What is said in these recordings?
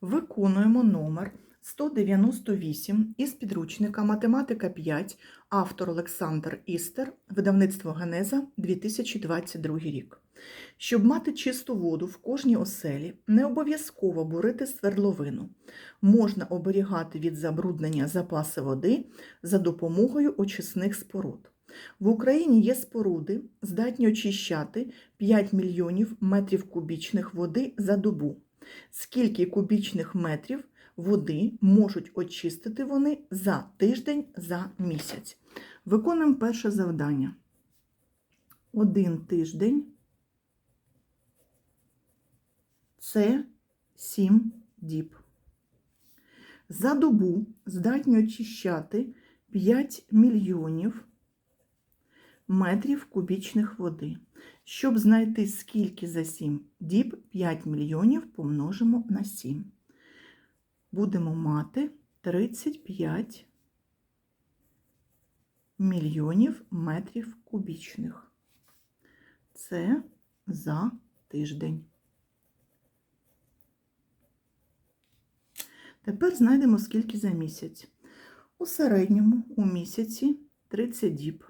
Виконуємо номер 198 із підручника Математика 5, автор Олександр Істер, видавництво Генеза 2022 рік. Щоб мати чисту воду в кожній оселі, не обов'язково бурити свердловину. Можна оберігати від забруднення запаси води за допомогою очисних споруд. В Україні є споруди, здатні очищати 5 мільйонів метрів кубічних води за добу. Скільки кубічних метрів води можуть очистити вони за тиждень за місяць? Виконуємо перше завдання. Один тиждень це 7 діб. За добу здатні очищати 5 мільйонів метрів кубічних води. Щоб знайти, скільки за 7 діб, 5 мільйонів помножимо на 7. Будемо мати 35 мільйонів метрів кубічних. Це за тиждень. Тепер знайдемо, скільки за місяць. У середньому у місяці 30 діб.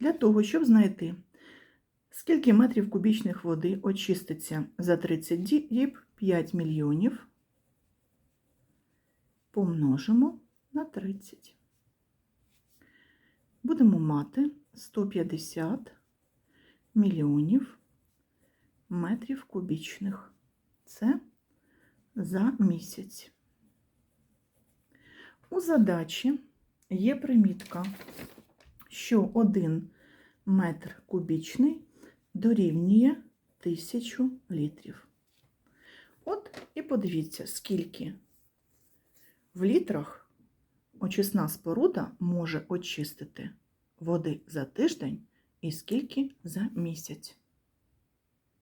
Для того, щоб знайти, скільки метрів кубічних води очиститься за 30 діб 5 мільйонів, помножимо на 30. Будемо мати 150 мільйонів метрів кубічних. Це за місяць. У задачі є примітка що 1 метр кубічний дорівнює 1000 літрів. От і подивіться, скільки в літрах очисна споруда може очистити води за тиждень і скільки за місяць.